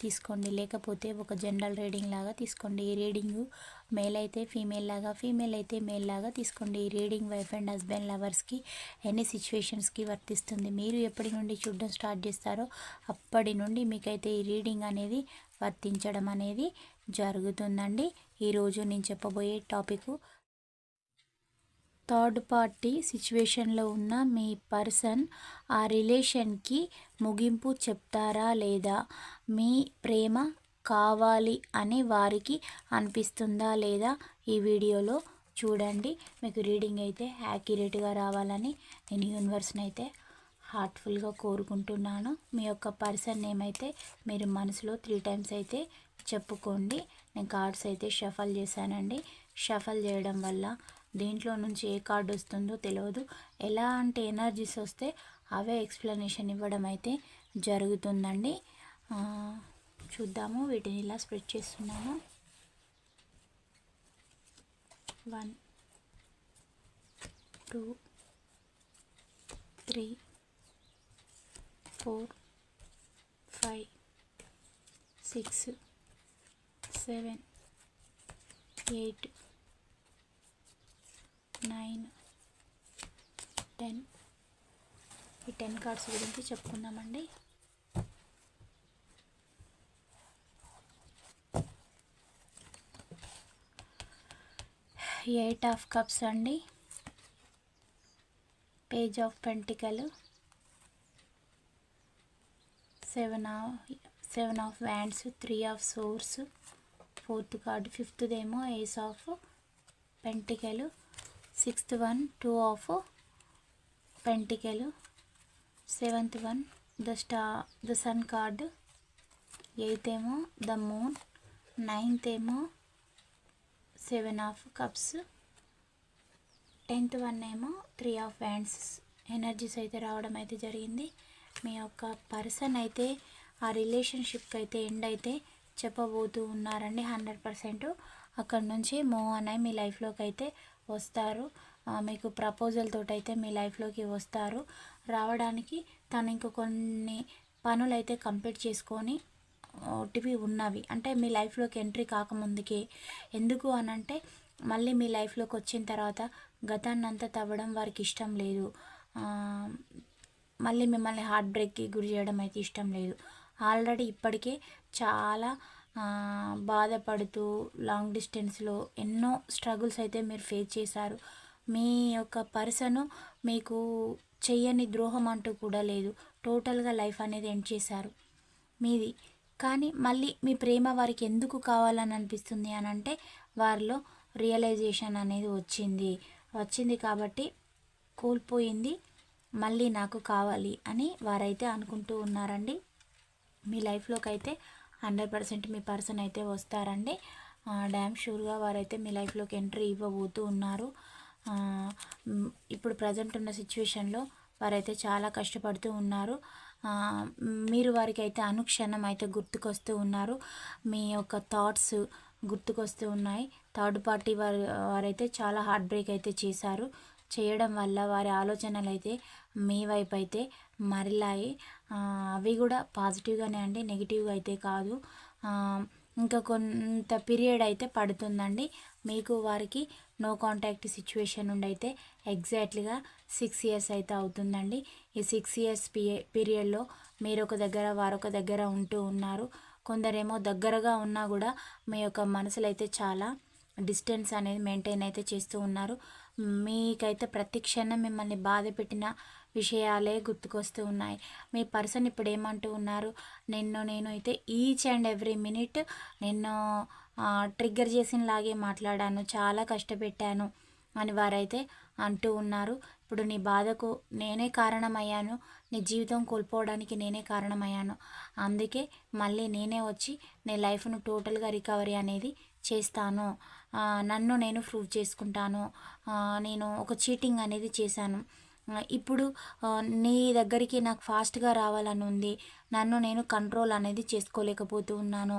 తీసుకోండి. లేకపోతే ఒక జనరల్ రీడింగ్ లాగా తీసుకోండి. ఈ రీడింగ్ మేల్ అయితే ఫీమేల్ లాగా ఫీమేల్ అయితే మేల్ లాగా తీసుకోండి. ఈ రీడింగ్ వైఫ్ అండ్ హస్బెండ్ లవర్స్కి ఎన్ని సిచ్యువేషన్స్కి వర్తిస్తుంది మీరు ఎప్పటి నుండి చూడడం స్టార్ట్ చేస్తారో అప్పటి నుండి మీకైతే ఈ రీడింగ్ అనేది వర్తించడం అనేది జరుగుతుందండి. ఈరోజు నేను చెప్పబోయే టాపిక్ థర్డ్ పార్టీ సిచ్యువేషన్లో ఉన్న మీ పర్సన్ ఆ రిలేషన్కి ముగింపు చెప్తారా లేదా? మీ ప్రేమ కావాలి అని వారికి అనిపిస్తుందా లేదా? ఈ వీడియోలో చూడండి. మీకు రీడింగ్ అయితే యాక్యురేట్గా రావాలని నేను యూనివర్స్ని అయితే హార్ట్ఫుల్గా కోరుకుంటున్నాను. మీ యొక్క పర్సన్ నేమైతే మీరు మనసులో త్రీ టైమ్స్ అయితే చెప్పుకోండి. నేను కార్డ్స్ అయితే షఫల్ చేశానండి. షఫల్ చేయడం వల్ల దీంట్లో నుంచి ఏ కార్డు వస్తుందో తెలియదు ఎలాంటి ఎనర్జీస్ వస్తే అవే ఎక్స్ప్లెనేషన్ ఇవ్వడం అయితే జరుగుతుందండి. చూద్దాము. వీటిని ఇలా స్ప్రెడ్ చేస్తున్నాము one two three four five six seven eight nine ten. ఈ టెన్ కార్డ్స్ గురించి చెప్పుకుందామండి. ఎయిట్ ఆఫ్ కప్స్ అండి. Page of pentacle seven of seven of wands three of swords fourth card ఫిఫ్త్దేమో ace of pentacle sixth one two of pentacle. Seventh one the star the sun card. Eighth ఏమో the moon. Ninth ఏమో seven of cups. Tenth one ఏమో three of hands. Energies అయితే రావడం అయితే జరిగింది. మీ యొక్క person అయితే ఆ రిలేషన్షిప్కి అయితే ఎండ్ అయితే చెప్పబోతూ ఉన్నారండి హండ్రెడ్ పర్సెంట్. అక్కడ నుంచి మూవ్ అనే మీ లైఫ్లోకి అయితే వస్తారు. మీకు ప్రపోజల్ అయితే మీ లైఫ్లోకి వస్తారు. రావడానికి తను ఇంక కొన్ని పనులు అయితే కంప్లీట్ చేసుకొని ఒకటివి ఉన్నవి. అంటే మీ లైఫ్లోకి ఎంట్రీ కాకముందుకే. ఎందుకు అని అంటే మళ్ళీ మీ లైఫ్లోకి వచ్చిన తర్వాత గతాన్నంతా తవ్వడం వారికి ఇష్టం లేదు. మళ్ళీ మిమ్మల్ని హార్ట్ బ్రేక్కి గురి చేయడం అయితే ఇష్టం లేదు. ఆల్రెడీ ఇప్పటికే చాలా బాధపడుతూ లాంగ్ డిస్టెన్స్లో ఎన్నో స్ట్రగుల్స్ అయితే మీరు ఫేస్ చేశారు. మీ యొక్క పర్సను మీకు చెయ్యని ద్రోహం అంటూ కూడా లేదు. టోటల్గా లైఫ్ అనేది ఎండ్ చేశారు. మీది. కానీ మళ్ళీ మీ ప్రేమ వారికి ఎందుకు కావాలని అనిపిస్తుంది అని అంటే వారిలో రియలైజేషన్ అనేది వచ్చింది. వచ్చింది కాబట్టి కోల్పోయింది. మళ్ళీ నాకు కావాలి అని వారైతే అనుకుంటూ ఉన్నారండి. మీ లైఫ్లోకి అయితే హండ్రెడ్ పర్సెంట్ మీ పర్సన్ అయితే వస్తారండి. డ్యామ్ షూర్గా వారైతే మీ లైఫ్లోకి ఎంట్రీ ఇవ్వబోతూ ఉన్నారు. ఇప్పుడు ప్రజెంట్ ఉన్న సిచ్యువేషన్లో వారైతే చాలా కష్టపడుతూ ఉన్నారు. మీరు వారికి అయితే అనుక్షణం అయితే గుర్తుకొస్తూ ఉన్నారు. మీ యొక్క థాట్స్ గుర్తుకొస్తూ ఉన్నాయి. థర్డ్ పార్టీ వారు వారైతే చాలా హార్ట్ బ్రేక్ అయితే చేశారు. చేయడం వల్ల వారి ఆలోచనలు అయితే మీ వైపు అయితే మరలాయి. అవి కూడా పాజిటివ్గానే అండి నెగిటివ్గా అయితే కాదు. ఇంకా కొంత పీరియడ్ అయితే పడుతుందండి. మీకు వారికి నో కాంటాక్ట్ సిచ్యువేషన్ నుండి అయితే ఎగ్జాక్ట్లీగా సిక్స్ ఇయర్స్ అయితే అవుతుందండి. ఈ సిక్స్ ఇయర్స్ పీరియడ్లో మీరు ఒక దగ్గర వారొక దగ్గర ఉంటూ ఉన్నారు. కొందరేమో దగ్గరగా ఉన్నా కూడా మీ యొక్క మనసులు అయితే చాలా డిస్టెన్స్ అనేది మెయింటైన్ అయితే చేస్తూ ఉన్నారు. మీకైతే ప్రతి క్షణం మిమ్మల్ని బాధ పెట్టిన విషయాలే గుర్తుకొస్తూ ఉన్నాయి. మీ పర్సన్ ఇప్పుడు ఏమంటూ ఉన్నారు? నిన్ను నేను అయితే ఈచ్ అండ్ ఎవ్రీ మినిట్ నిన్ను ట్రిగ్గర్ చేసినలాగే మాట్లాడాను. చాలా కష్టపెట్టాను అని వారైతే అంటూ ఉన్నారు. ఇప్పుడు నీ బాధకు నేనే కారణమయ్యాను. నీ జీవితం కోల్పోవడానికి నేనే కారణమయ్యాను. అందుకే మళ్ళీ నేనే వచ్చి నీ లైఫ్ను టోటల్గా రికవరీ అనేది చేస్తాను. నన్ను నేను ప్రూవ్ చేసుకుంటాను. నేను ఒక చీటింగ్ అనేది చేశాను. ఇప్పుడు నీ దగ్గరికి నాకు ఫాస్ట్గా రావాలని ఉంది నన్ను నేను కంట్రోల్ అనేది చేసుకోలేకపోతూ ఉన్నాను.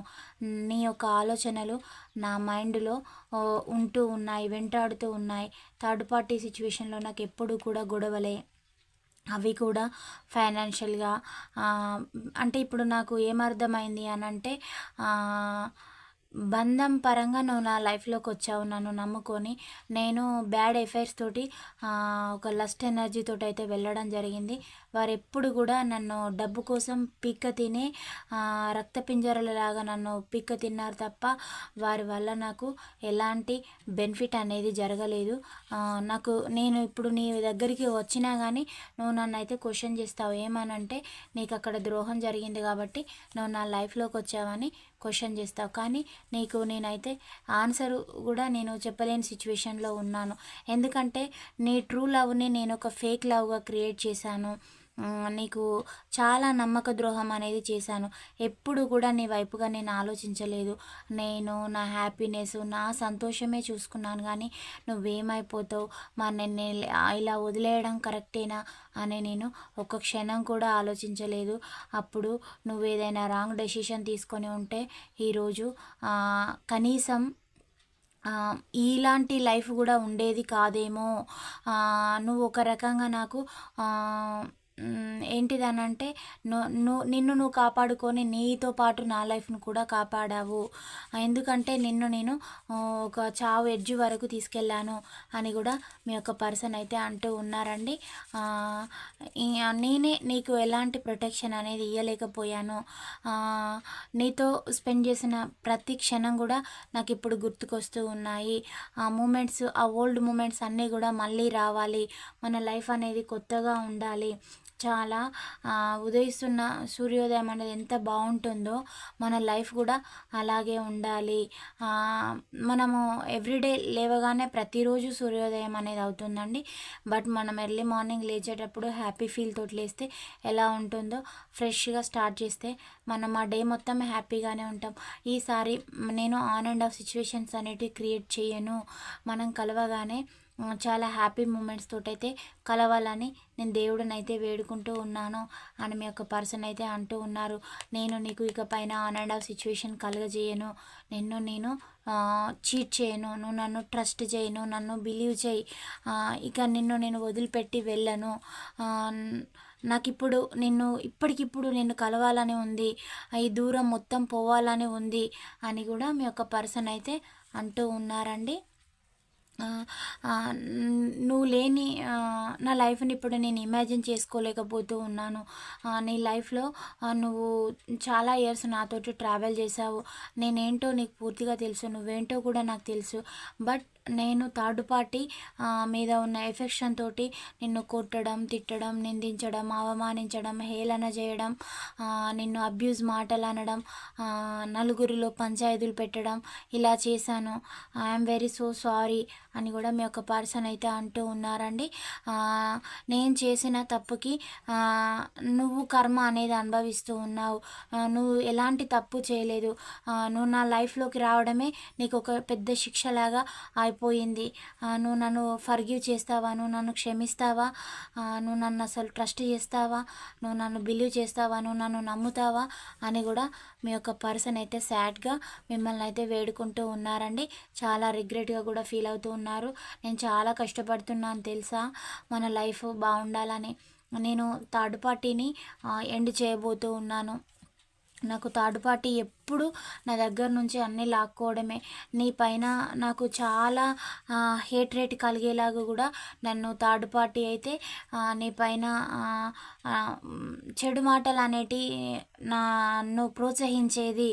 నీ యొక్క ఆలోచనలు నా మైండ్లో ఉంటూ ఉన్నాయి వెంటాడుతూ ఉన్నాయి. థర్డ్ పార్టీ సిచ్యువేషన్లో నాకు ఎప్పుడు కూడా గొడవలే. అవి కూడా ఫైనాన్షియల్గా అంటే ఇప్పుడు నాకు ఏమర్థమైంది అని అంటే బంధం పరంగా నువ్వు నా లైఫ్లోకి వచ్చావు నన్ను నమ్ముకొని నేను బ్యాడ్ ఎఫైర్స్ తోటి ఒక లస్ట్ ఎనర్జీ తోటి అయితే వెళ్ళడం జరిగింది. వారు ఎప్పుడు కూడా నన్ను డబ్బు కోసం పిక్క తినే ఆ, రక్త పింజరలలాగా నన్ను పిక్క తిన్నారు తప్ప వారి వల్ల నాకు ఎలాంటి బెనిఫిట్ అనేది జరగలేదు. నాకు నేను ఇప్పుడు నీ దగ్గరికి వచ్చినా కానీ నువ్వు నన్ను అయితే క్వశ్చన్ చేస్తావు ఏమనంటే నీకు అక్కడ ద్రోహం జరిగింది కాబట్టి నువ్వు నా లైఫ్లోకి వచ్చావని క్వశ్చన్ చేస్తావు. కానీ నీకు నేనైతే ఆన్సర్ కూడా నేను చెప్పలేని సిచ్యువేషన్లో ఉన్నాను. ఎందుకంటే నీ ట్రూ లవ్ని నేను ఒక ఫేక్ లవ్గా క్రియేట్ చేశాను. నీకు చాలా నమ్మక ద్రోహం అనేది చేశాను. ఎప్పుడు కూడా నీ వైపుగా నేను ఆలోచించలేదు. నేను నా హ్యాపీనెస్ నా సంతోషమే చూసుకున్నాను కానీ నువ్వేమైపోతావు? మరి నేను ఇలా వదిలేయడం కరెక్టేనా? అని నేను ఒక క్షణం కూడా ఆలోచించలేదు. అప్పుడు నువ్వు ఏదైనా రాంగ్ డెసిషన్ తీసుకొని ఉంటే ఈరోజు కనీసం ఇలాంటి లైఫ్ కూడా ఉండేది కాదేమో. నువ్వు ఒక రకంగా నాకు ఆ, మ్, ఏంటిదనంటే నువ్వు నిన్ను నువ్వు కాపాడుకొని నీతో పాటు నా లైఫ్ను కూడా కాపాడావు. ఎందుకంటే నిన్ను నేను ఒక చావు ఎడ్జ్ వరకు తీసుకెళ్ళాను అని కూడా మీ యొక్క పర్సన్ అయితే అంటూ ఉన్నారండి. నేనే నీకు ఎలాంటి ప్రొటెక్షన్ అనేది ఇవ్వలేకపోయాను నీతో స్పెండ్ చేసిన ప్రతి క్షణం కూడా నాకు ఇప్పుడు గుర్తుకొస్తూ ఉన్నాయి. ఆ మూమెంట్స్ ఆ ఓల్డ్ మూమెంట్స్ అన్నీ కూడా మళ్ళీ రావాలి. మన లైఫ్ అనేది కొత్తగా ఉండాలి. చాలా ఉదయిస్తున్న సూర్యోదయం అనేది ఎంత బాగుంటుందో మన లైఫ్ కూడా అలాగే ఉండాలి. మనము ఎవ్రీడే లేవగానే ప్రతిరోజు సూర్యోదయం అనేది అవుతుందండి. బట్ మనం ఎర్లీ మార్నింగ్ లేచేటప్పుడు హ్యాపీ ఫీల్ తోటి లేస్తే ఎలా ఉంటుందో ఫ్రెష్గా స్టార్ట్ చేస్తే మనం ఆ డే మొత్తం హ్యాపీగానే ఉంటాం. ఈసారి నేను ఆన్ అండ్ ఆఫ్ సిచ్యువేషన్స్ అనేటివి క్రియేట్ చేయను. మనం కలవగానే చాలా హ్యాపీ మూమెంట్స్ తోటైతే కలవాలని నేను దేవుడిని అయితే వేడుకుంటూ ఉన్నాను. అని మీ యొక్క పర్సన్ అయితే అంటూ ఉన్నారు. నేను నీకు ఇక పైన ఆన్ అండ్ ఆఫ్ సిచ్యువేషన్ కలగజేయను. నిన్ను నేను చీట్ చేయను. నువ్వు నన్ను ట్రస్ట్ చేయను. నన్ను బిలీవ్ చేయి. ఇక నిన్ను నేను వదిలిపెట్టి వెళ్ళను. నాకు ఇప్పుడు నిన్ను ఇప్పటికిప్పుడు నిన్ను కలవాలని ఉంది. ఈ దూరం మొత్తం పోవాలని ఉంది అని కూడా మీ యొక్క పర్సన్ అయితే అంటూ ఉన్నారండి. నువ్వు లేని నా లైఫ్ని ఇప్పుడు నేను ఇమాజిన్ చేసుకోలేకపోతూ ఉన్నాను. నీ లైఫ్లో నువ్వు చాలా ఇయర్స్ నాతోటి ట్రావెల్ చేసావు నేనేంటో నీకు పూర్తిగా తెలుసు నువ్వేంటో కూడా నాకు తెలుసు. బట్ నేను థర్డ్ పార్టీ మీద ఉన్న ఎఫెక్షన్ తోటి నిన్ను కొట్టడం తిట్టడం నిందించడం అవమానించడం హేళన చేయడం నిన్ను అబ్యూజ్ మాటలు అనడం నలుగురిలో పంచాయతీలు పెట్టడం ఇలా చేశాను. I'm very so sorry. అని కూడా మీ యొక్క పర్సన్ అయితే అంటూ ఉన్నారండి. నేను చేసిన తప్పుకి నువ్వు కర్మ అనేది అనుభవిస్తూ ఉన్నావు. నువ్వు ఎలాంటి తప్పు చేయలేదు. నువ్వు నా లైఫ్లోకి రావడమే నీకు ఒక పెద్ద శిక్షలాగా అయిపోయింది. నువ్వు నన్ను ఫర్గివ్ చేస్తావా? నువ్వు నన్ను క్షమిస్తావా? నువ్వు నన్ను అసలు ట్రస్ట్ చేస్తావా? నువ్వు నన్ను బిలీవ్ చేస్తావా? నువ్వు నన్ను నమ్ముతావా? అని కూడా మీ యొక్క పర్సన్ అయితే సాడ్గా మిమ్మల్ని అయితే వేడుకుంటూ ఉన్నారండి. చాలా రిగ్రెట్గా కూడా ఫీల్ అవుతూ ఉన్నారు నేను చాలా కష్టపడుతున్నాను తెలుసా? మన లైఫ్ బాగుండాలని. నేను థర్డ్ పార్టీని ఎండ్ చేయబోతూ ఉన్నాను. నాకు థర్డ్ పార్టీ ఎప్పుడు నా దగ్గర నుంచి అన్నీ లాక్కోవడమే. నీ పైన నాకు చాలా హేట్ రేట్ కలిగేలాగా కూడా నన్ను థర్డ్ పార్టీ అయితే నీ పైన చెడు మాటలు అనేటి నన్ను ప్రోత్సహించేది.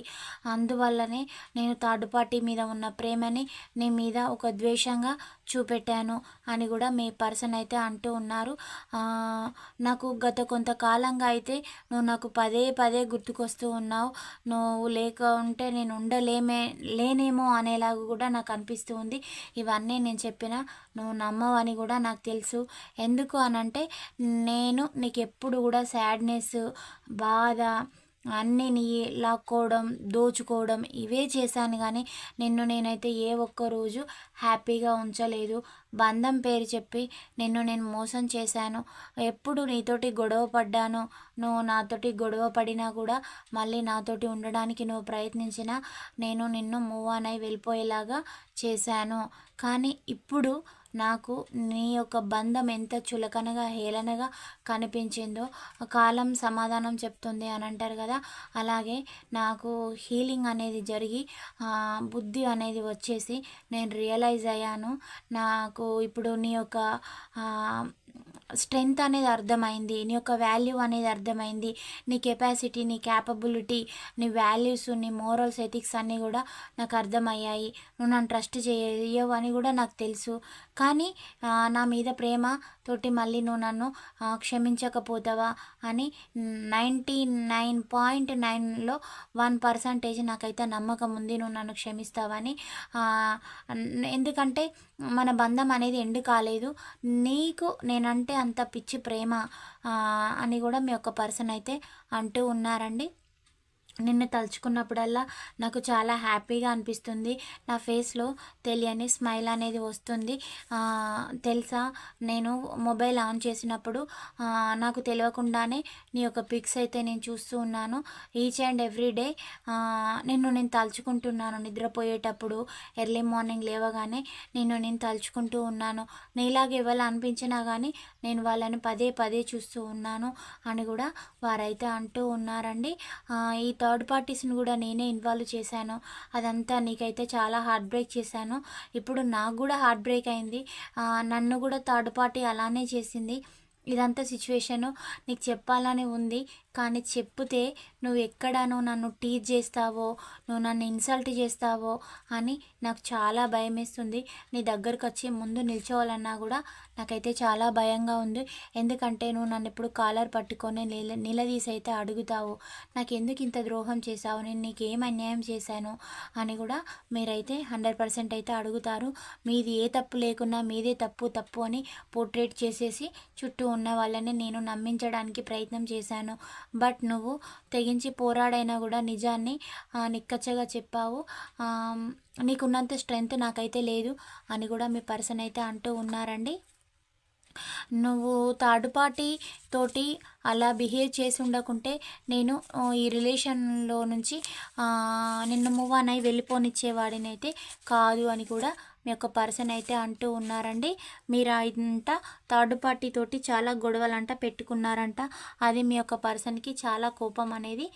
అందువల్లనే నేను థర్డ్ పార్టీ మీద ఉన్న ప్రేమని నీ మీద ఒక ద్వేషంగా చూపెట్టాను అని కూడా మీ పర్సన్ అయితే అంటూ ఉన్నారు. నాకు గత కొంతకాలంగా అయితే నువ్వు నాకు పదే పదే గుర్తుకొస్తూ ఉన్నావు. నువ్వు లేక ఉంటే నేను ఉండలేమే లేనేమో అనేలాగా కూడా నాకు అనిపిస్తూ ఉంది. ఇవన్నీ నేను చెప్పిన నువ్వు నమ్మవని కూడా నాకు తెలుసు. ఎందుకు అనంటే నేను నీకు ఎప్పుడు కూడా సాడ్నెస్ బాధ అన్నీ నీ లాక్కోవడం దోచుకోవడం ఇవే చేశాను కానీ నిన్ను నేనైతే ఏ ఒక్క రోజు హ్యాపీగా ఉంచలేదు. బంధం పేరు చెప్పి నిన్ను నేను మోసం చేశాను. ఎప్పుడు నీతోటి గొడవ పడ్డాను నువ్వు నాతోటి గొడవ పడినా కూడా మళ్ళీ నాతోటి ఉండడానికి నువ్వు ప్రయత్నించినా నేను నిన్ను మూవ్ ఆన్ అయి వెళ్ళిపోయేలాగా చేశాను. కానీ ఇప్పుడు నాకు నీ యొక్క బంధం ఎంత చులకనగా హేళనగా కనిపించిందో కాలం సమాధానం చెప్తుంది అని అంటారు కదా. అలాగే నాకు హీలింగ్ అనేది జరిగి బుద్ధి అనేది వచ్చేసి నేను రియలైజ్ అయ్యాను. నాకు ఇప్పుడు నీ యొక్క స్ట్రెంగ్త్ అనేది అర్థమైంది నీ యొక్క వాల్యూ అనేది అర్థమైంది నీ కెపాసిటీ నీ క్యాపబిలిటీ నీ వాల్యూస్ నీ మోరల్స్ ఎథిక్స్ అన్నీ కూడా నాకు అర్థమయ్యాయి. నువ్వు నన్ను ట్రస్ట్ చేయవు అని కూడా నాకు తెలుసు. కానీ నా మీద ప్రేమ తోటి మళ్ళీ నువ్వు నన్ను క్షమించకపోతావా? అని నైంటీ నైన్ పాయింట్ నైన్లో వన్ పర్సంటేజ్ నాకైతే నమ్మకం ఉంది. నువ్వు నన్ను క్షమిస్తావని. ఎందుకంటే మన బంధం అనేది ఎండు కాలేదు. నీకు నేనంటే అంత పిచ్చి ప్రేమ అని కూడా మీ యొక్క పర్సన్ అయితే అంటూ ఉన్నారండి. నిన్ను తలుచుకున్నప్పుడల్లా నాకు చాలా హ్యాపీగా అనిపిస్తుంది. నా ఫేస్లో తెలియని స్మైల్ అనేది వస్తుంది. తెలుసా? నేను మొబైల్ ఆన్ చేసినప్పుడు నాకు తెలియకుండానే నీ యొక్క పిక్స్ అయితే నేను చూస్తూ ఉన్నాను. ఈచ్ అండ్ ఎవ్రీ డే నిన్ను నేను తలుచుకుంటున్నాను. నిద్రపోయేటప్పుడు ఎర్లీ మార్నింగ్ లేవగానే నిన్ను నేను తలుచుకుంటూ ఉన్నాను. నీలాగే ఎవరు అనిపించినా కానీ నేను వాళ్ళని పదే పదే చూస్తూ ఉన్నాను అని కూడా వారైతే అంటూ ఉన్నారండి. ఈ థర్డ్ పార్టీస్ని కూడా నేనే ఇన్వాల్వ్ చేశాను. అదంతా నీకైతే చాలా హార్ట్ బ్రేక్ చేశాను. ఇప్పుడు నాకు కూడా హార్ట్ బ్రేక్ అయింది. నన్ను కూడా థర్డ్ పార్టీ అలానే చేసింది. ఇదంతా సిచ్యువేషను నీకు చెప్పాలని ఉంది. కానీ చెప్తే నువ్వు ఎక్కడానో నన్ను టీచ్ చేస్తావో నువ్వు నన్ను ఇన్సల్ట్ చేస్తావో అని నాకు చాలా భయం వేస్తుంది. నీ దగ్గరకు వచ్చి ముందు నిల్చోవాలన్నా కూడా నాకైతే చాలా భయంగా ఉంది. ఎందుకంటే నువ్వు నన్ను ఇప్పుడు కాలర్ పట్టుకొని నిల నిలదీసి అయితే అడుగుతావు. నాకు ఎందుకు ఇంత ద్రోహం చేశావు? నేను నీకు ఏం అన్యాయం చేశాను? అని కూడా మీరైతే హండ్రెడ్ పర్సెంట్ అయితే అడుగుతారు. మీది ఏ తప్పు లేకున్నా మీదే తప్పు తప్పు అని పోర్ట్రేట్ చేసేసి చుట్టూ ఉన్న వాళ్ళని నేను నమ్మించడానికి ప్రయత్నం చేశాను. బట్ నువ్వు తెగించి పోరాడైనా కూడా నిజాన్ని నిక్కచ్చగా చెప్పావు. నీకున్నంత స్ట్రెంగ్త్ నాకైతే లేదు అని కూడా మీ పర్సన్ అయితే అంటూ ఉన్నారండి. నువ్వు థర్డ్ పార్టీ తోటి అలా బిహేవ్ చేసి ఉండకుంటే నేను ఈ రిలేషన్లో నుంచి నిన్ను మూవ్ అని వెళ్ళిపోనిచ్చేవాడిని అయితే కాదు అని కూడా మీ యొక్క పర్సన్ అయితే అంటూ ఉన్నారండి. మీరు అంట థర్డ్ పార్టీ తోటి చాలా గొడవలంట పెట్టుకున్నారంట. అది మీ యొక్క పర్సన్కి చాలా కోపం అనేది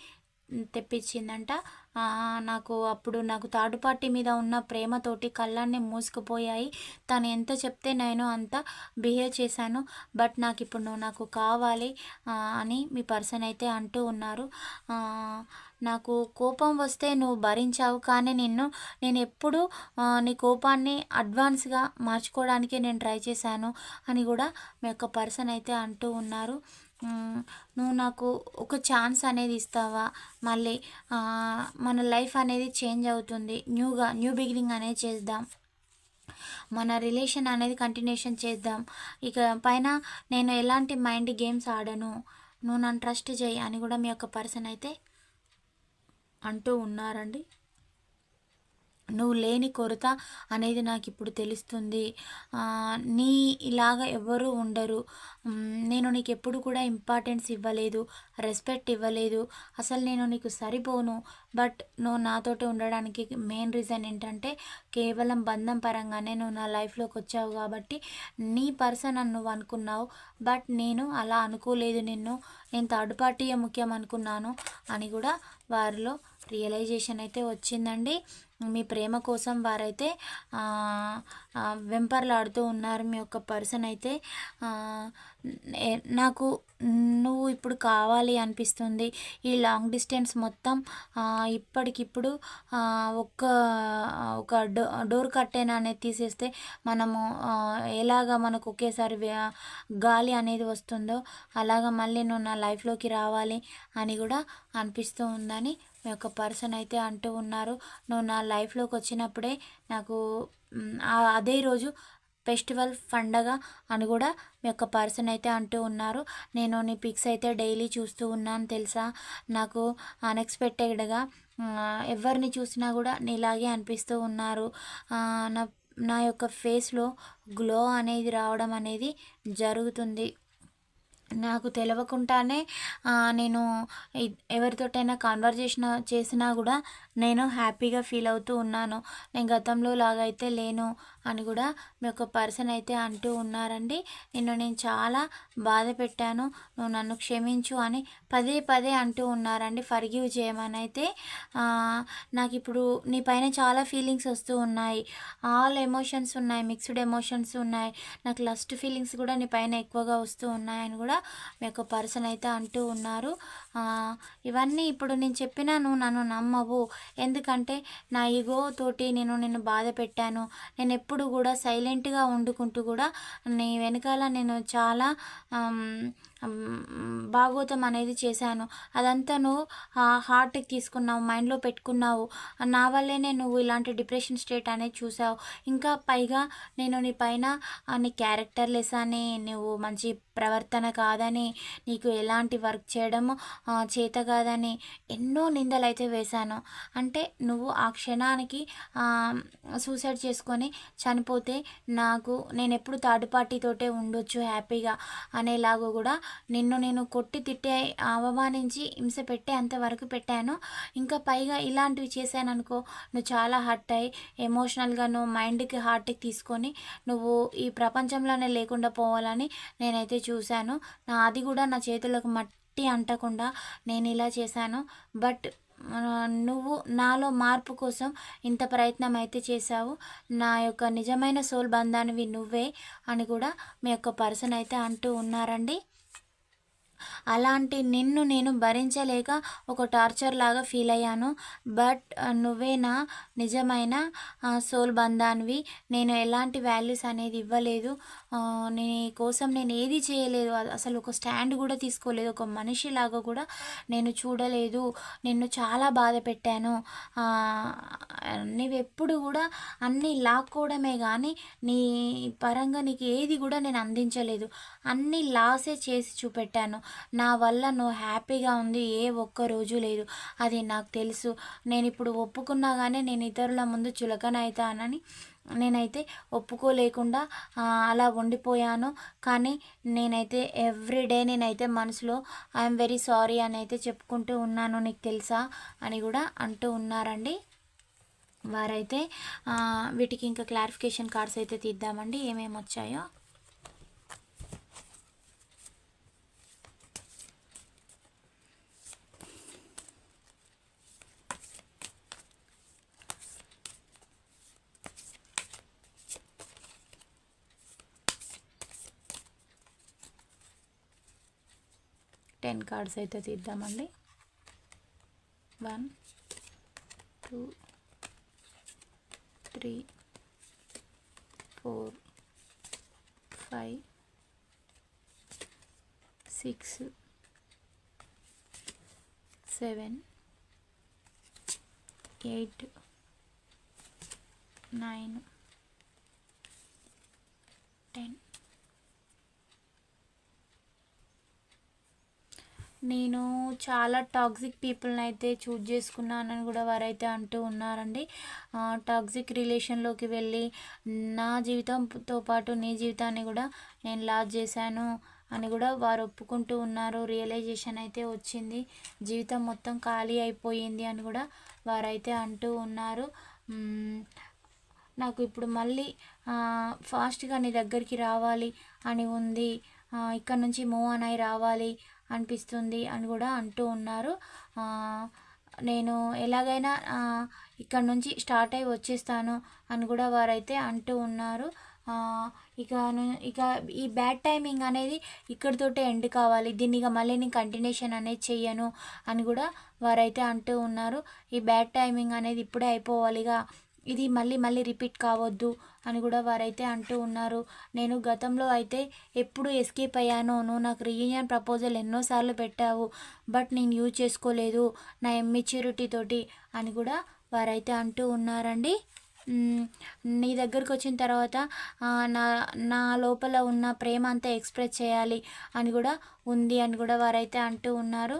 తెప్పించిందంట. నాకు అప్పుడు నాకు థర్డ్ పార్టీ మీద ఉన్న ప్రేమతోటి కళ్ళన్నీ మూసుకుపోయాయి. తను ఎంత చెప్తే నేను అంత బిహేవ్ చేశాను. బట్ నాకు ఇప్పుడు నువ్వు నాకు కావాలి అని మీ పర్సన్ అయితే అంటూ ఉన్నారు. నాకు కోపం వస్తే నువ్వు భరించావు. కానీ నిన్ను నేను ఎప్పుడు నీ కోపాన్ని అడ్వాన్స్గా మార్చుకోవడానికి నేను ట్రై చేశాను అని కూడా మీ యొక్క పర్సన్ అయితే అంటూ ఉన్నారు. నువ్వు నాకు ఒక ఛాన్స్ అనేది ఇస్తావా? మళ్ళీ మన లైఫ్ అనేది చేంజ్ అవుతుంది. న్యూగా న్యూ బిగినింగ్ అనేది చేద్దాం. మన రిలేషన్ అనేది కంటిన్యూషన్ చేద్దాం. ఇక పైన నేను ఎలాంటి మైండ్ గేమ్స్ ఆడను? నువ్వు నన్ను ట్రస్ట్ చేయి అని కూడా మీ యొక్క పర్సన్ అయితే అంటూ ఉన్నారండి. నువ్వు లేని కొరత అనేది నాకు ఇప్పుడు తెలుస్తుంది నీ ఇలాగ ఎవరు ఉండరు. నేను నీకు ఎప్పుడు కూడా ఇంపార్టెన్స్ ఇవ్వలేదు రెస్పెక్ట్ ఇవ్వలేదు. అసలు నేను నీకు సరిపోను. బట్ నువ్వు నాతోటి ఉండడానికి మెయిన్ రీజన్ ఏంటంటే కేవలం బంధం పరంగానే నువ్వు నా లైఫ్లోకి వచ్చావు కాబట్టి నీ పర్సన్ అని నువ్వు అనుకున్నావు. బట్ నేను అలా అనుకోలేదు నిన్ను. నేను థర్డ్ పార్టీయే ముఖ్యం అనుకున్నాను అని కూడా వారిలో రియలైజేషన్ అయితే వచ్చిందండి. మీ ప్రేమ కోసం వారైతే వెంపర్లాడుతూ ఉన్నారు మీ యొక్క పర్సన్ అయితే. నాకు నువ్వు ఇప్పుడు కావాలి అనిపిస్తుంది. ఈ లాంగ్ డిస్టెన్స్ మొత్తం ఇప్పటికిప్పుడు ఒక్క ఒక డో డోర్ కట్టెన్ అనేది తీసేస్తే మనము ఎలాగ మనకు ఒకేసారి గాలి అనేది వస్తుందో అలాగ మళ్ళీ నువ్వు నా లైఫ్లోకి రావాలి అని కూడా అనిపిస్తూ ఉందని మీ యొక్క పర్సన్ అయితే అంటూ ఉన్నారు. నువ్వు నా లైఫ్లోకి వచ్చినప్పుడే నాకు అదే రోజు ఫెస్టివల్ పండగ అని కూడా మీ యొక్క పర్సన్ అయితే అంటూ ఉన్నారు. నేను నీ పిక్స్ అయితే డైలీ చూస్తూ ఉన్నాను తెలుసా? నాకు అన్ఎక్స్పెక్టెడ్గా ఎవరిని చూసినా కూడా నీలాగే అనిపిస్తూ ఉన్నారు. నా నా యొక్క ఫేస్లో గ్లో అనేది రావడం అనేది జరుగుతుంది. నాకు తెలియకుండానే నేను ఎవరితోటైనా కాన్వర్జేషన్ చేసినా కూడా నేను హ్యాపీగా ఫీల్ అవుతూ ఉన్నాను. నేను గతంలో లాగైతే లేను. అని కూడా మీ యొక్క పర్సన్ అయితే అంటూ ఉన్నారండి. నిన్ను నేను చాలా బాధ పెట్టాను. నువ్వు నన్ను క్షమించు అని పదే పదే అంటూ ఉన్నారండి. ఫర్గివ్ చేయమని అయితే నాకు ఇప్పుడు నీ పైన చాలా ఫీలింగ్స్ వస్తూ ఉన్నాయి. ఆల్ ఎమోషన్స్ ఉన్నాయి మిక్స్డ్ ఎమోషన్స్ ఉన్నాయి. నాకు లస్ట్ ఫీలింగ్స్ కూడా నీ పైన ఎక్కువగా వస్తూ ఉన్నాయని కూడా మీ యొక్క పర్సన్ అయితే అంటూ ఉన్నారు. ఇవన్నీ ఇప్పుడు నేను చెప్పినా నువ్వు నన్ను నమ్మవు. ఎందుకంటే నా ఈగో తోటి నేను నిన్ను బాధ పెట్టాను. నేను ఎప్పుడు కూడా సైలెంట్గా వండుకుంటూ కూడా నీ వెనకాల నేను చాలా భాగవతం అనేది చేశాను. అదంతా నువ్వు హార్ట్కి తీసుకున్నావు మైండ్లో పెట్టుకున్నావు. నా వల్లనే నువ్వు ఇలాంటి డిప్రెషన్ స్టేట్ అనేది చూసావు ఇంకా పైగా నేను నీ పైన నీ క్యారెక్టర్ లెస్ అని నువ్వు మంచి ప్రవర్తన కాదని నీకు ఎలాంటి వర్క్ చేయడము చేత కాదని ఎన్నో నిందలు అయితే వేశాను. అంటే నువ్వు ఆ క్షణానికి సూసైడ్ చేసుకొని చనిపోతే నాకు నేను ఎప్పుడు థర్డ్ పార్టీతోటే ఉండొచ్చు హ్యాపీగా అనేలాగా కూడా నిన్ను నేను కొట్టి తిట్టే అవమానించి హింస పెట్టే అంతవరకు పెట్టాను. ఇంకా పైగా ఇలాంటివి చేశాను అనుకో నువ్వు చాలా హర్ట్ అయ్యి ఎమోషనల్గా నువ్వు మైండ్కి హార్ట్కి తీసుకొని నువ్వు ఈ ప్రపంచంలోనే లేకుండా పోవాలని నేనైతే చూశాను. నా అది కూడా నా చేతులకు మట్టి అంటకుండా నేను ఇలా చేశాను. బట్ నువ్వు నాలో మార్పు కోసం ఇంత ప్రయత్నం అయితే చేశావు. నా యొక్క నిజమైన సోల్ బంధానివి నువ్వే అని కూడా మీ యొక్క పర్సన్ అయితే అంటూ ఉన్నారండి. అలాంటి నిన్ను నేను భరించలేక ఒక టార్చర్ లాగా ఫీల్ అయ్యాను. బట్ నువ్వే నా నిజమైన సోల్ బంధానివి. నేను ఎలాంటి వాల్యూస్ అనేది ఇవ్వలేదు. నీ కోసం నేను ఏది చేయలేదు. అసలు ఒక స్టాండ్ కూడా తీసుకోలేదు. ఒక మనిషిలాగా కూడా నేను చూడలేదు. నిన్ను చాలా బాధ పెట్టాను. ఆ, నీవు ఎప్పుడు కూడా అన్నీ లాక్కోవడమే కానీ నీ పరంగా నీకు ఏది కూడా నేను అందించలేదు. అన్నీ లాసే చేసి చూపెట్టాను. నా వల్ల నువ్వు హ్యాపీగా ఉంది ఏ ఒక్క రోజు లేదు. అది నాకు తెలుసు. నేను ఇప్పుడు ఒప్పుకున్నా కానీ నేను ఇతరుల ముందు చులకన అవుతానని నేనైతే ఒప్పుకోలేకుండా అలా ఉండిపోయాను. కానీ నేనైతే ఎవ్రీడే నేనైతే మనసులో ఐఎమ్ వెరీ సారీ అని అయితే చెప్పుకుంటూ ఉన్నాను నీకు తెలుసా అని కూడా అంటూ ఉన్నారండి. వారైతే వీటికి ఇంకా క్లారిఫికేషన్ కార్డ్స్ అయితే తీద్దామండి ఏమేమి వచ్చాయో టెన్ కార్డ్స్ అయితే తీద్దామండి. One two three four five six seven eight nine ten. నేను చాలా టాక్సిక్ పీపుల్ని అయితే చూజ్ చేసుకున్నానని కూడా వారైతే అంటూ ఉన్నారండి. టాక్సిక్ రిలేషన్లోకి వెళ్ళి నా జీవితంతో పాటు నీ జీవితాన్ని కూడా నేను లాస్ చేశాను అని కూడా వారు ఒప్పుకుంటూ ఉన్నారు. రియలైజేషన్ అయితే వచ్చింది. జీవితం మొత్తం ఖాళీ అయిపోయింది అని కూడా వారైతే అంటూ ఉన్నారు. నాకు ఇప్పుడు మళ్ళీ ఫాస్ట్గా నీ దగ్గరికి రావాలి అని ఉంది. ఇక్కడ నుంచి మూవ్ అని రావాలి అనిపిస్తుంది అని కూడా అంటూ ఉన్నారు. నేను ఎలాగైనా ఇక్కడ నుంచి స్టార్ట్ అయి వచ్చేస్తాను అని కూడా వారైతే అంటూ ఉన్నారు. ఇక ఇక ఈ బ్యాడ్ టైమింగ్ అనేది ఇక్కడితోటే ఎండ్ కావాలి. దీన్ని ఇక మళ్ళీ నేను కంటిన్యూషన్ అనేది చెయ్యను అని కూడా వారైతే అంటూ ఉన్నారు. ఈ బ్యాడ్ టైమింగ్ అనేది ఇప్పుడే అయిపోవాలిగా ఇది మళ్ళీ మళ్ళీ రిపీట్ కావద్దు అని కూడా వారైతే అంటూ ఉన్నారు. నేను గతంలో అయితే ఎప్పుడు ఎస్కేప్ అయ్యానో నువ్వు నాకు రీయూనియన్ ప్రపోజల్ ఎన్నోసార్లు పెట్టావు బట్ నేను యూజ్ చేసుకోలేదు నా ఎమ్మెచ్యూరిటీ తోటి అని కూడా వారైతే అంటూ ఉన్నారండి. నీ దగ్గరకు వచ్చిన తర్వాత నా నా లోపల ఉన్న ప్రేమ అంతా ఎక్స్ప్రెస్ చేయాలి అని కూడా ఉంది అని కూడా వారైతే అంటూ ఉన్నారు.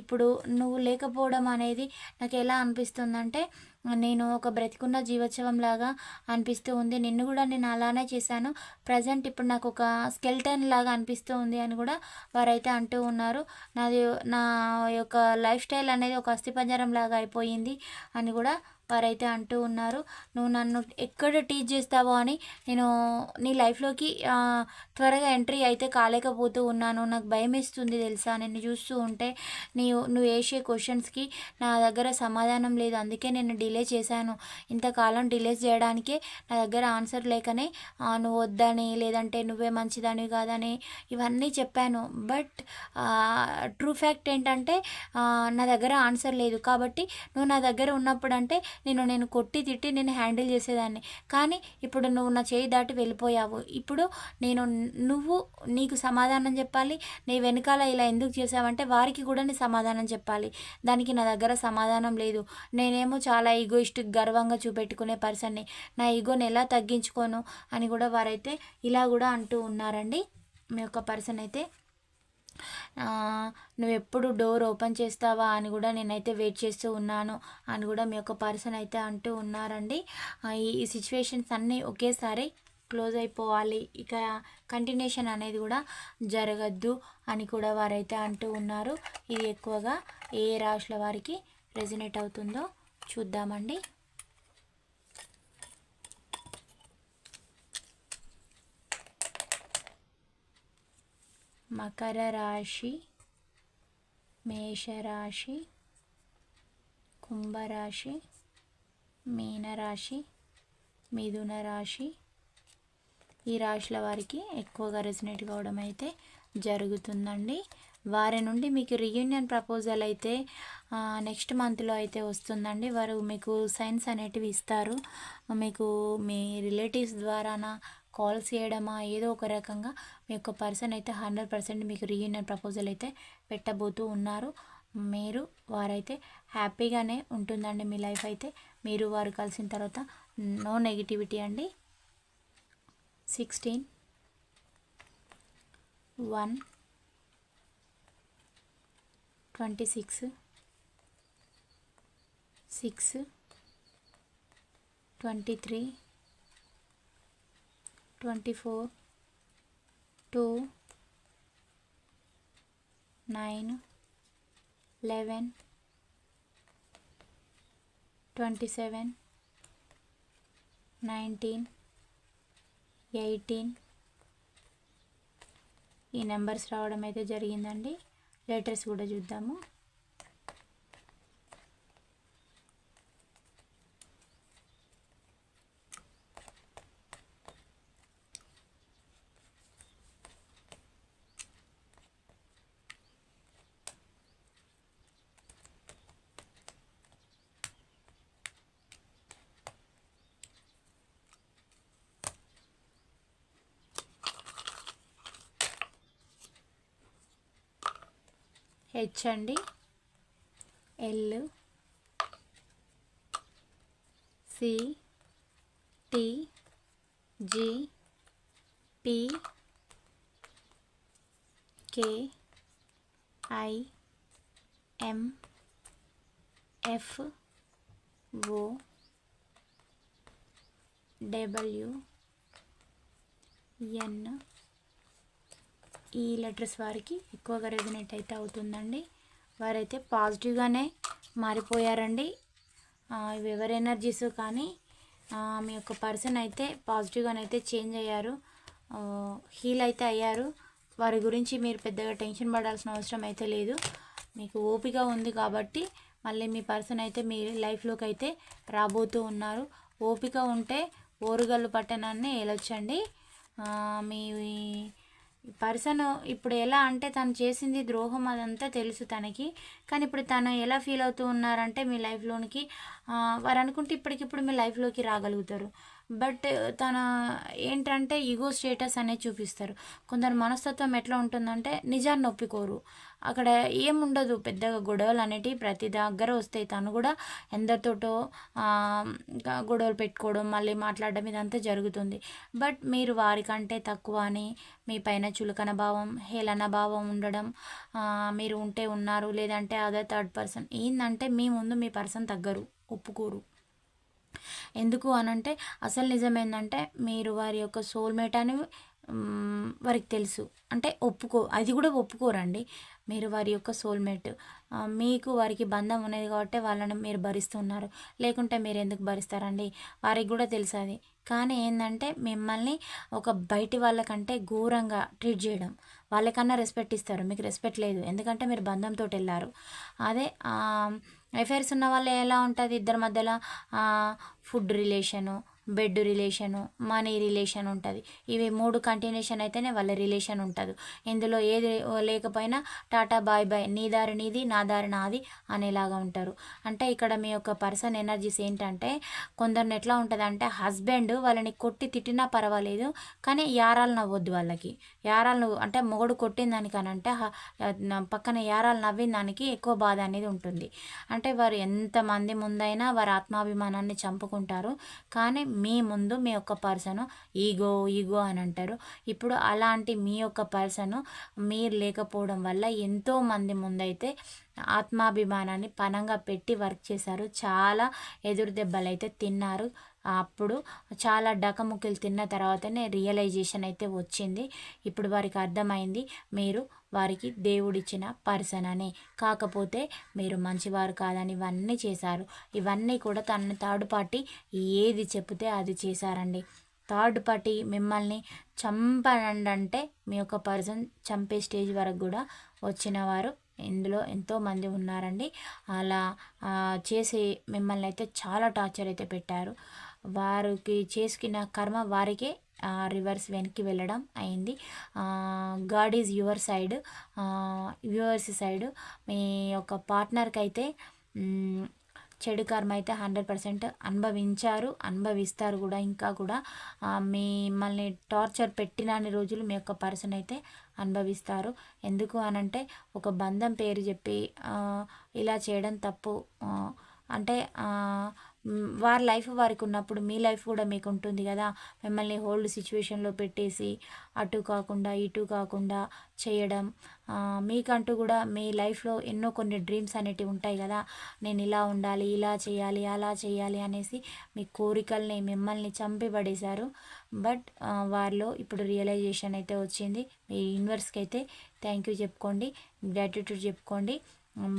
ఇప్పుడు నువ్వు లేకపోవడం అనేది నాకు ఎలా అనిపిస్తుందంటే నేను ఒక బ్రతికున్న జీవోత్సవం లాగా అనిపిస్తూ ఉంది. నిన్ను కూడా నేను అలానే చేశాను. ప్రజెంట్ ఇప్పుడు నాకు ఒక స్కెల్టన్ లాగా అనిపిస్తూ ఉంది అని కూడా వారైతే అంటూ ఉన్నారు. నాది నా యొక్క లైఫ్ స్టైల్ అనేది ఒక అస్థిపంజరం లాగా అయిపోయింది అని కూడా వారైతే అంటూ ఉన్నారు. నువ్వు నన్ను ఎక్కడ టీచ్ చేస్తావో అని నేను నీ లైఫ్లోకి త్వరగా ఎంట్రీ అయితే కాలేకపోతూ ఉన్నాను. నాకు భయం వేస్తుంది తెలుసా? నేను చూస్తూ ఉంటే నీ నువ్వు వేసే క్వశ్చన్స్కి నా దగ్గర సమాధానం లేదు. అందుకే నేను డిలే చేశాను. ఇంతకాలం డిలే చేయడానికే నా దగ్గర ఆన్సర్ లేకనే నువ్వు వద్దని లేదంటే నువ్వే మంచిదానివి కాదని ఇవన్నీ చెప్పాను. బట్ ట్రూ ఫ్యాక్ట్ ఏంటంటే నా దగ్గర ఆన్సర్ లేదు. కాబట్టి నువ్వు నా దగ్గర ఉన్నప్పుడు అంటే నేను నేను కొట్టి తిట్టి నేను హ్యాండిల్ చేసేదాన్ని. కానీ ఇప్పుడు నువ్వు నా చేయి దాటి వెళ్ళిపోయావు. ఇప్పుడు నేను నువ్వు నీకు సమాధానం చెప్పాలి. నీ వెనకాల ఇలా ఎందుకు చేసావంటే వారికి కూడా నీ సమాధానం చెప్పాలి. దానికి నా దగ్గర సమాధానం లేదు. నేనేమో చాలా ఈగోయిస్టిక్ గర్వంగా చూపెట్టుకునే పర్సన్ని నా. ఈగోని ఎలా తగ్గించుకోను అని కూడా వారైతే ఇలా కూడా అంటూ ఉన్నారండి. మీ యొక్క పర్సన్ అయితే నువ్వు ఎప్పుడు డోర్ ఓపెన్ చేస్తావా? అని కూడా నేనైతే వెయిట్ చేస్తూ ఉన్నాను అని కూడా మీ యొక్క పర్సన్ అయితే అంటూ ఉన్నారండి. ఈ ఈ సిచ్యువేషన్స్ అన్నీ ఒకేసారి క్లోజ్ అయిపోవాలి. ఇక కంటిన్యూషన్ అనేది కూడా జరగద్దు అని కూడా వారైతే అంటూ ఉన్నారు. ఇది ఎక్కువగా ఏ రాశుల వారికి రెజినేట్ అవుతుందో చూద్దామండి. మకర రాశి మేషరాశి కుంభరాశి మీనరాశి మిథున రాశి ఈ రాశుల వారికి ఎక్కువగా రెసినేట్ కావడం అయితే జరుగుతుందండి. వారి నుండి మీకు రీయూనియన్ ప్రపోజల్ అయితే నెక్స్ట్ మంత్లో అయితే వస్తుందండి. వారు మీకు సైన్స్ అనేటివి ఇస్తారు. మీకు మీ రిలేటివ్స్ ద్వారానా కాల్స్ చేయడమా ఏదో ఒక రకంగా యొక్క పర్సన్ అయితే హండ్రెడ్ పర్సెంట్ మీకు రీయూనియన్ ప్రపోజల్ అయితే పెట్టబోతూ ఉన్నారు. మీరు వారైతే హ్యాపీగానే ఉంటుందండి మీ లైఫ్ అయితే. మీరు వారు కలిసిన తర్వాత నో నెగిటివిటీ అండి. Sixteen one twenty six six twenty three twenty four two nine eleven twenty seven nineteen eighteen. ఈ నెంబర్స్ రావడం అయితే జరిగిందండి. లెటర్స్ కూడా చూద్దాము. హెచ్ అండి. L C T G P K I M F O W N ఈ letters వారికి ఎక్కువగా రెజినేట్ అయితే అవుతుందండి. వారైతే పాజిటివ్గానే మారిపోయారండి. ఆ, ఎవరి ఎనర్జీస్ కానీ మీ యొక్క పర్సన్ అయితే పాజిటివ్గానైతే చేంజ్ అయ్యారు. హీల్ అయితే అయ్యారు. వారి గురించి మీరు పెద్దగా టెన్షన్ పడాల్సిన అవసరం అయితే లేదు. మీకు ఓపిక ఉంది కాబట్టి మళ్ళీ మీ పర్సన్ అయితే మీ లైఫ్లోకి అయితే రాబోతూ ఉన్నారు. ఓపిక ఉంటే ఓరుగల్లు పట్టణాన్ని వెళ్ళొచ్చండి మీ పర్సన్ ఇప్పుడు ఎలా అంటే తను చేసింది ద్రోహం అదంతా తెలుసు తనకి. కానీ ఇప్పుడు తను ఎలా ఫీల్ అవుతూ ఉన్నారంటే మీ లైఫ్లోనికి వారు అనుకుంటే ఇప్పటికిప్పుడు మీ లైఫ్లోకి రాగలుగుతారు. బట్ తన ఏంటంటే ఈగో స్టేటస్ అనేది చూపిస్తారు. కొందరు మనస్తత్వం ఎట్లా ఉంటుందంటే నిజాన్ని ఒప్పుకోరు. అక్కడ ఏముండదు పెద్దగా గొడవలు అనేటివి ప్రతి దగ్గర వస్తాయి. తను కూడా ఎందరితోటో గొడవలు పెట్టుకోవడం మళ్ళీ మాట్లాడడం ఇదంతా జరుగుతుంది. బట్ మీరు వారికంటే తక్కువ అని మీ పైన చులకన భావం హేళన భావం ఉండడం మీరు ఉంటే ఉన్నారు లేదంటే అదర్ థర్డ్ పర్సన్ ఏంటంటే మీ ముందు మీ పర్సన్ తగ్గరు ఒప్పుకోరు. ఎందుకు అనంటే అసలు నిజం ఏంటంటే మీరు వారి యొక్క సోల్మేట్ అని వారికి తెలుసు. అంటే ఒప్పుకో అది కూడా ఒప్పుకోరండి. మీరు వారి యొక్క సోల్మేట్ మీకు వారికి బంధం ఉన్నది కాబట్టి వాళ్ళని మీరు భరిస్తున్నారు. లేకుంటే మీరు ఎందుకు భరిస్తారండి? వారికి కూడా తెలుసు అది. కానీ ఏంటంటే మిమ్మల్ని ఒక బయటి వాళ్ళకంటే ఘోరంగా ట్రీట్ చేయడం. వాళ్ళకన్నా రెస్పెక్ట్ ఇస్తారు. మీకు రెస్పెక్ట్ లేదు. ఎందుకంటే మీరు బంధంతో వెళ్ళారు. అదే ఎఫైర్స్ ఉన్న వాళ్ళు ఎలా ఉంటుంది ఇద్దరి మధ్యలో? Food relation bed relation money relation ఉంటుంది. ఇవి మూడు కంటిన్యూషన్ అయితేనే వాళ్ళ రిలేషన్ ఉంటుంది. ఇందులో ఏది లేకపోయినా టాటా బాయ్ బాయ్ నీ దారి నీది నా దారి నాది అనేలాగా ఉంటారు. అంటే ఇక్కడ మీ యొక్క పర్సన్ ఎనర్జీస్ ఏంటంటే కొందరిని ఎట్లా ఉంటుంది అంటే హస్బెండ్ వాళ్ళని కొట్టి తిట్టినా పర్వాలేదు కానీ యారాలు నవ్వద్దు వాళ్ళకి. యారాలు అంటే మొగుడు కొట్టిన దానికనంటే పక్కన యారాలు నవ్విన దానికి ఎక్కువ బాధ అనేది ఉంటుంది. అంటే వారు ఎంతమంది ముందైనా వారి ఆత్మాభిమానాన్ని చంపుకుంటారు. కానీ మీ ముందు మీ యొక్క పర్సను ఈగో ఈగో అని అంటారు. ఇప్పుడు అలాంటి మీ యొక్క పర్సను మీరు లేకపోవడం వల్ల ఎంతోమంది ముందైతే ఆత్మాభిమానాన్ని పనంగా పెట్టి వర్క్ చేశారు. చాలా ఎదురు దెబ్బలు అయితే తిన్నారు. అప్పుడు చాలా డకముక్కలు తిన్న తర్వాతనే రియలైజేషన్ అయితే వచ్చింది. ఇప్పుడు వారికి అర్థమైంది మీరు వారికి దేవుడిచ్చిన పర్సన్ అని. కాకపోతే మీరు మంచివారు కాదని ఇవన్నీ చేశారు. ఇవన్నీ కూడా తన థర్డ్ పార్టీ ఏది చెప్తే అది చేశారండి. థర్డ్ పార్టీ మిమ్మల్ని చంపనండి అంటే మీ యొక్క పర్సన్ చంపే స్టేజ్ వరకు కూడా వచ్చిన వారు ఇందులో ఎంతోమంది ఉన్నారండి. అలా చేసి మిమ్మల్ని అయితే చాలా టార్చర్ అయితే పెట్టారు. వారికి చేసుకున్న కర్మ వారికే రివర్స్ వెనక్కి వెళ్ళడం అయింది. God is your side yours side మీ యొక్క పార్ట్నర్కి అయితే చెడు కర్మ అయితే హండ్రెడ్ పర్సెంట్ అనుభవించారు అనుభవిస్తారు కూడా. ఇంకా కూడా మిమ్మల్ని టార్చర్ పెట్టినన్ని రోజులు మీ యొక్క పర్సన్ అయితే అనుభవిస్తారు. ఎందుకు అనంటే ఒక బంధం పేరు చెప్పి ఇలా చేయడం తప్పు. అంటే వారి లైఫ్ వారికి ఉన్నప్పుడు మీ లైఫ్ కూడా మీకు ఉంటుంది కదా. మిమ్మల్ని హోల్డ్ సిచ్యువేషన్లో పెట్టేసి అటు కాకుండా ఇటు కాకుండా చేయడం. మీకంటూ కూడా మీ లైఫ్లో ఎన్నో కొన్ని డ్రీమ్స్ అనేటివి ఉంటాయి కదా. నేను ఇలా ఉండాలి ఇలా చేయాలి అలా చేయాలి అనేసి మీ కోరికల్ని మిమ్మల్ని చంపిపడేశారు. బట్ వారిలో ఇప్పుడు రియలైజేషన్ అయితే వచ్చింది. మీ యూనివర్స్కి అయితే థ్యాంక్ యూ చెప్పుకోండి గ్రాటిట్యూడ్ చెప్పుకోండి.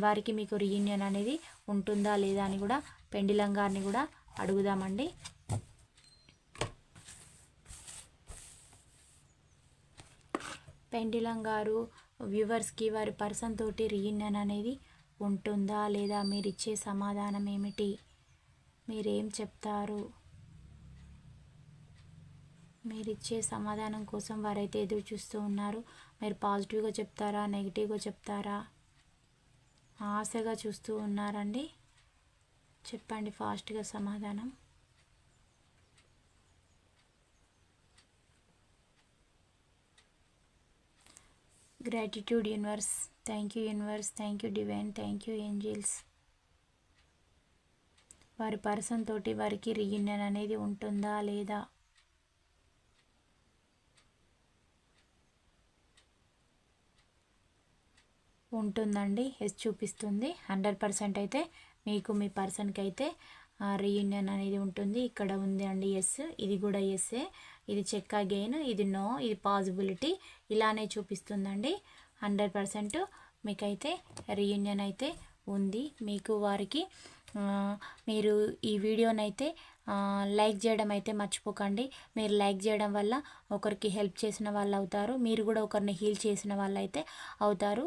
వారికి మీకు రీయూనియన్ అనేది ఉంటుందా లేదా అని కూడా పెండిలం గారిని కూడా అడుగుదామండి. పెండిలం గారు వ్యూవర్స్కి వారి పర్సన్ తోటి రీయూనియన్ అనేది ఉంటుందా? లేదా మీరు ఇచ్చే సమాధానం ఏమిటి? మీరేం చెప్తారు? మీరు ఇచ్చే సమాధానం కోసం వారైతే ఎదురు చూస్తూ ఉన్నారు. మీరు పాజిటివ్గా చెప్తారా? నెగిటివ్గా చెప్తారా? ఆశగా చూస్తూ ఉన్నారండి. చెప్పండి ఫాస్ట్గా సమాధానం. Gratitude universe thank you universe thank you divine thank you angels వారి పర్సన్ తోటి వారికి రీయూనియన్ అనేది ఉంటుందా లేదా? ఉంటుందండి. ఎస్ చూపిస్తుంది. హండ్రెడ్ పర్సెంట్ అయితే మీకు మీ పర్సన్కి అయితే రీయూనియన్ అనేది ఉంటుంది. ఇక్కడ ఉంది అండి ఎస్ ఇది కూడా ఎస్ఏ ఇది చెక్ అగైన్ ఇది నో ఇది పాసిబిలిటీ ఇలానే చూపిస్తుందండి. హండ్రెడ్ పర్సెంట్ మీకైతే రీయూనియన్ అయితే ఉంది. మీకు వారికి మీరు ఈ వీడియోనైతే లైక్ చేయడం అయితే మర్చిపోకండి. మీరు లైక్ చేయడం వల్ల ఒకరికి హెల్ప్ చేసిన వాళ్ళు అవుతారు. మీరు కూడా ఒకరిని హీల్ చేసిన వాళ్ళు అయితే అవుతారు.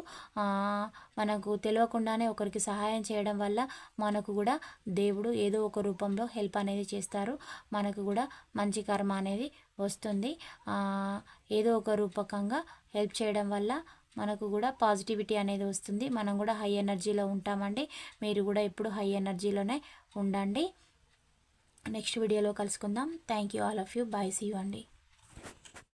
మనకు తెలియకుండానే ఒకరికి సహాయం చేయడం వల్ల మనకు కూడా దేవుడు ఏదో ఒక రూపంలో హెల్ప్ అనేది చేస్తారు. మనకు కూడా మంచి కర్మ అనేది వస్తుంది. ఏదో ఒక రూపకంగా హెల్ప్ చేయడం వల్ల మనకు కూడా పాజిటివిటీ అనేది వస్తుంది. మనం కూడా హై ఎనర్జీలో ఉంటామండి. మీరు కూడా ఎప్పుడు హై ఎనర్జీలోనే ఉండండి. నెక్స్ట్ వీడియోలో కలుసుకుందాం. Thank you all of you bye see you అండి.